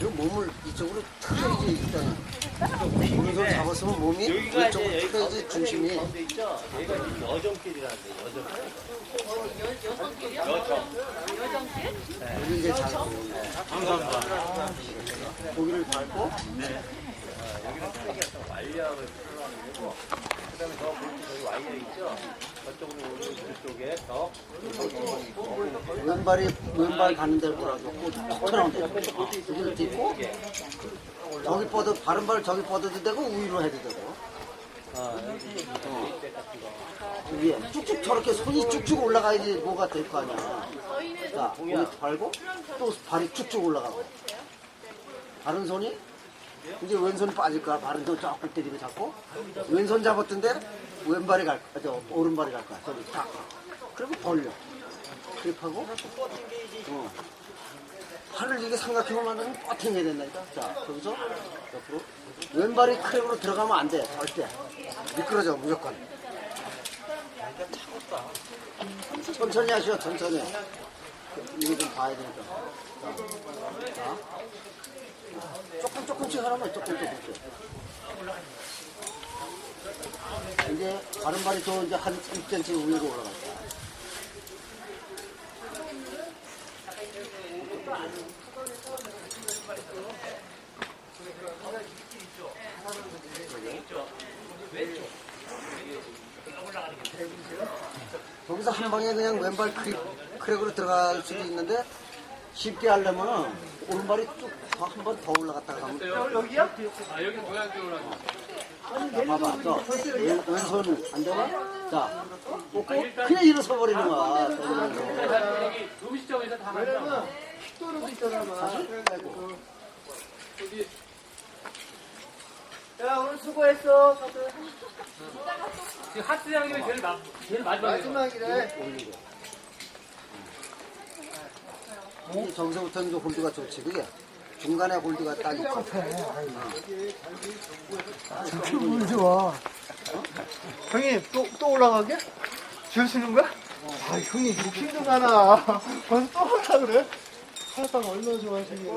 이 몸을 이쪽으로 틀어야지 일단 오른손 잡았으면 몸이 여기가 이제 틀어야지 중심이 가운데 있죠? 얘가 지금 여정길이라는데 여정길. 여정. 여기 이제 잘 감사합니다. 고기를 밟고 완리함을 표현하는 거고 그다음에 저 볼트 저기 와이어 있죠? 저쪽으로 오는 쪽에 더 왼발이 왼발 가는 데로 돌아서 콕 들어온대 여기를 딛고 저기 뻗어 바른 발 저기 뻗어도 되고 우위로 해도 되고. 어. 위에. 쭉쭉 저렇게 손이 쭉쭉 올라가야지 뭐가 될 거 아니야. 자 고기 밟고 또 발이 쭉쭉 올라가고. 바른 손이 이제 왼손이 빠질 거야. 바른 손 조금 때리고 잡고. 왼손 잡았던데 왼발이 갈 거야. 저 오른발이 갈 거야. 저기 딱. 그리고 벌려 그립하고? 어. 팔을 이게 삼각형으로 만들면 뻗팅해야 된다니까? 자 거기서 옆으로. 왼발이 크랙으로 들어가면 안 돼 절대. 미끄러져 무조건. 천천히 하시오 천천히. 이거 좀 봐야 되니까. 자, 자. 조금 조금씩 하라면 조금 조금씩. 이제 바른 발이 또 이제 한 1cm 위로 올라갔다 거기서 한 방에 그냥 왼발 크랙, 크랙으로 들어갈 수도 있는데 쉽게 하려면은 오른발이 쭉 한 번 더 올라갔다가 가면 여기야? 아 여기 모양대로 자, 봐봐 저 왼, 왼손 안 되나? 자 꽂고 그냥 일어서 버리는 거야 저기는. 여기 음식점에서 다 한다. 떨어져 있잖아. 그래가지고. 야, 오늘 수고했어. 다들. 지금 하트 양님이 제일 마, 제일 마지막에. 마지막이래. 저기서부터는 이제 홀드가 좋지 그게 중간에 홀드가 딱 있고 기분 좋아. 형님, 또, 또 올라가게? 지으시는 거야? 아, 형님, 이렇게 힘들잖아. 벌써 또 올라 그래? 사탕 얼마나 좋아하시길래.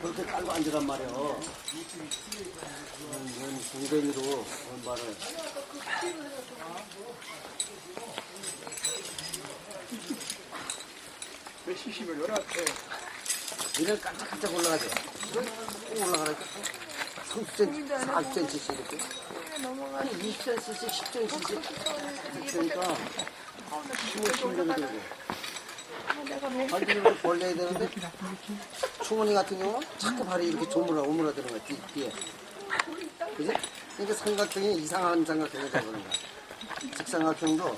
그렇게 깔고 앉으란 말이야 음, 왼 궁뎅이로 왼발을 몇 시시면 열한테. 이를 깜짝깜짝 올라가죠 꼭 올라가라니까. 30cm, 40cm씩 이렇게. 한 20cm씩, 10cm씩. 그러니까 힘을 힘들게 들고. 발들을 벌려야 되는데 충원이 같은 경우는 자꾸 발이 이렇게 조물어 오므라드는 거야 뒤, 뒤에. 그지? 그러니까 삼각형이 이상한 삼각형이 되는 거야. 직삼각형도